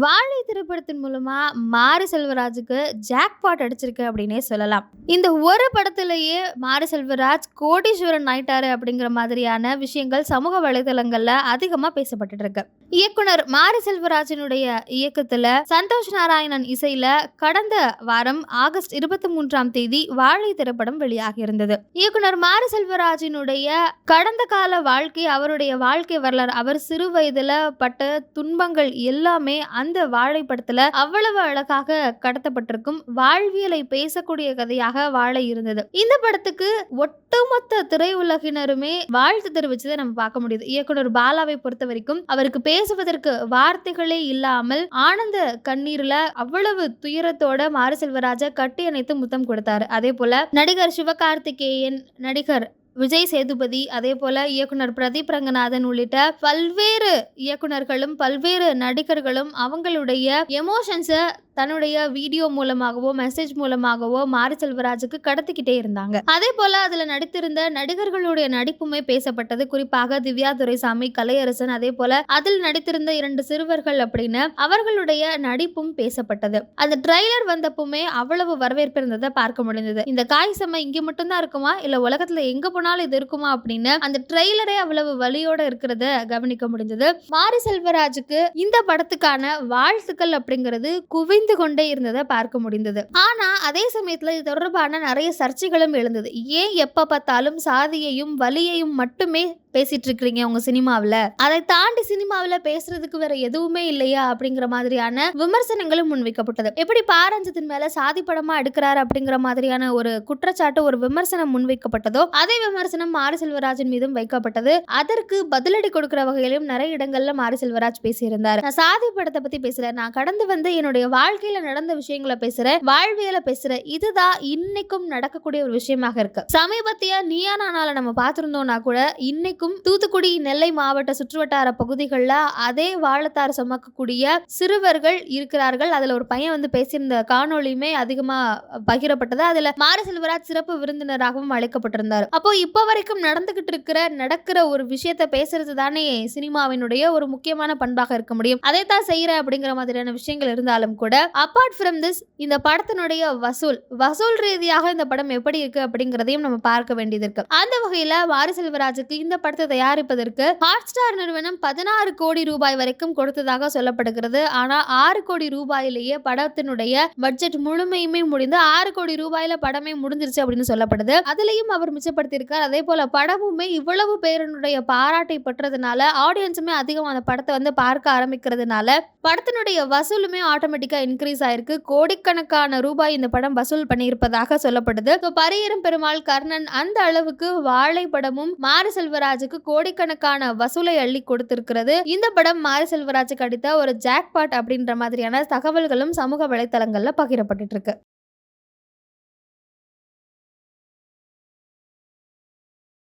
வாழை திரைப்படத்தின் மூலமா மாரி செல்வராஜுக்கு ஜாக்பாட் அடிச்சிருக்கு அப்படின்னே சொல்லலாம். இந்த ஒரு படத்திலேயே மாரி செல்வராஜ் கோடீஸ்வரன் ஆயிட்டாரு அப்படிங்கிற மாதிரியான விஷயங்கள் சமூக வலைதளங்கள்ல அதிகமா பேசப்பட்டு இருக்கு இயக்குனர் மாரி செல்வராஜனுடைய இயக்கத்துல சந்தோஷ் நாராயணன் இசையில கடந்த வாரம் ஆகஸ்ட் இருபத்தி மூன்றாம் தேதி வாழை திரைப்படம் வெளியாகி இருந்தது இயக்குனர் மாரி செல்வராஜினுடைய கடந்த கால வாழ்க்கை அவருடைய வாழ்க்கை வரலாறு அவர் சிறு வயதுல பட்ட துன்பங்கள் எல்லாமே அந்த வாழை படத்துல அவ்வளவு அழகாக கடத்தப்பட்டிருக்கும் வாழ்வியலை பேசக்கூடிய கதையாக வாழை இருந்தது. இந்த படத்துக்கு ஒட்டுமொத்த திரையுலகினருமே வாழ்த்து தெரிவிச்சதை நம்ம பார்க்க முடியுது. இயக்குனர் பாலாவை பொறுத்த வரைக்கும் அவருக்கு பேசுவதற்கு வார்த்தைகளே இல்லாமல் ஆனந்த கண்ணீர்ல அவ்வளவு துயரத்தோட மாரி செல்வராஜா கட்டி அணைத்து முத்தம் கொடுத்தாரு. அதே போல நடிகர் சிவகார்த்திகேயன் நடிகர் விஜய் சேதுபதி அதே போல இயக்குனர் பிரதீப் ரங்கநாதன் உள்ளிட்ட பல்வேறு இயக்குனர்களும் பல்வேறு நடிகர்களும் அவங்களுடைய எமோஷன்ஸை தன்னுடைய வீடியோ மூலமாகவோ மெசேஜ் மூலமாகவோ மாரி செல்வராஜுக்கு கடத்திக்கிட்டே இருந்தாங்க. அதே போல அதுல நடித்திருந்த நடிகர்களுடைய நடிப்புமே பேசப்பட்டது. குறிப்பாக திவ்யா துரைசாமி கலையரசன் அதே போல அதில் நடித்திருந்த இரண்டு சிறுவர்கள் அப்படின்னு அவர்களுடைய நடிப்பும் பேசப்பட்டது. அந்த ட்ரெய்லர் வந்தப்பவுமே அவ்வளவு வரவேற்பு இருந்ததை பார்க்க முடிந்தது. இந்த காய் செம்ம இங்க மட்டும்தான் இருக்குமா? இல்ல உலகத்துல எங்க போனாலும் இது இருக்குமா அப்படின்னு அந்த ட்ரெய்லரே அவ்வளவு வழியோட இருக்கிறத கவனிக்க முடிஞ்சது மாரி செல்வராஜுக்கு இந்த படத்துக்கான வாழ்த்துக்கள் அப்படிங்கிறது குவி குவிந்து கொண்டே இருந்ததை பார்க்க முடிந்தது. ஆனா அதே சமயத்துல இது தொடர்பான நிறைய சர்ச்சைகளும் எழுந்தது. ஏன் எப்ப பார்த்தாலும் சாதியையும் வலியையும் மட்டுமே பேசிட்டு இருக்கிறீங்க உங்க சினிமாவில்? அதை தாண்டி சினிமாவில் பேசுறதுக்கு வேற எதுவுமே இல்லையா? அப்படிங்கிற மாதிரியான விமர்சனங்களும் முன்வைக்கப்பட்டது. எப்படி பாரஞ்சத்தின் மேல சாதி படமா எடுக்கிறாரு அப்படிங்கிற மாதிரியான ஒரு குற்றச்சாட்டு ஒரு விமர்சனம் முன்வைக்கப்பட்டதோ அதே விமர்சனம் மாரி செல்வராஜன் மீதும் வைக்கப்பட்டது. அதற்கு பதிலடி கொடுக்கிற வகையிலும் நிறைய இடங்கள்ல மாரி செல்வராஜ் பேசியிருந்தார். நான் சாதி படத்தை பத்தி பேசல. நான் கடந்து வந்து என்னுடைய வாழ்க்கையில நடந்த விஷயங்களை பேசுறேன் வாழ்வியல பேசுறேன் இதுதான் இன்னைக்கும் நடக்கக்கூடிய ஒரு விஷயமாக இருக்கு. சமீபத்திய நீயா நானால நம்ம பார்த்திருந்தோம்னா கூட இருக்கும். தூத்துக்குடி நெல்லை மாவட்ட சுற்றுவட்டார பகுதிகளில் அதே வாழத்தார் சுமக்கக்கூடிய சிறுவர்கள் இருக்கிறார்கள். அதுல ஒரு பையன் வந்து பேசியிருந்த காணொளியுமே அதிகமா பகிரப்பட்டது. அதுல மாரி செல்வராஜ் சிறப்பு விருந்தினராகவும் அழைக்கப்பட்டிருந்தார். அப்போ இப்போ வரைக்கும் நடந்துகிட்டு இருக்கிற நடக்கிற ஒரு விஷயத்த பேசுறது தானே சினிமாவினுடைய ஒரு முக்கியமான பண்பாக இருக்க முடியும். அதை தான் செய்யற அப்படிங்கிற மாதிரியான விஷயங்கள் இருந்தாலும் கூட அப்பார்ட் ஃப்ரம் திஸ் இந்த படத்தினுடைய வசூல் வசூல் ரீதியாக இந்த படம் எப்படி இருக்கு அப்படிங்கிறதையும் நம்ம பார்க்க வேண்டியது இருக்கு. அந்த வகையில மாரி செல்வராஜுக்கு இந்த படத்தை தயாரிப்பதற்கு ஹாட் ஸ்டார் நிறுவனம் பதினாறு கோடி ரூபாய் வரைக்கும் கொடுத்ததாக சொல்லப்படுகிறது. ஆனா ஆறு கோடி ரூபாயிலேயே படத்தினுடைய பட்ஜெட் முழுமையுமே முடிந்து ஆறு கோடி ரூபாயில படமே முடிஞ்சிருச்சு அப்படின்னு சொல்லப்படுது. அதுலயும் அவர் மிச்சப்படுத்தியிருக்கார். அதே போல படமுமே இவ்வளவு பேருடைய பாராட்டை பெற்றதுனால ஆடியன்ஸுமே அதிகம் அந்த படத்தை வந்து பார்க்க ஆரம்பிக்கிறதுனால படத்தினுடைய வசூலுமே ஆட்டோமேட்டிக்கா இன்க்ரீஸ் ஆயிருக்கு. கோடிக்கணக்கான ரூபாய் இந்த படம் வசூல் பண்ணியிருப்பதாக சொல்லப்படுது. பரியரும் பெருமாள் கர்ணன் அந்த அளவுக்கு வாழை படமும் மாரி செல்வராஜுக்கு கோடிக்கணக்கான வசூலை அள்ளி கொடுத்திருக்கிறது. இந்த படம் மாரி செல்வராஜுக்கு அடித்த ஒரு ஜாக்பாட் அப்படின்ற மாதிரியான தகவல்களும் சமூக வலைத்தளங்கள்ல பகிரப்பட்டு இருக்கு.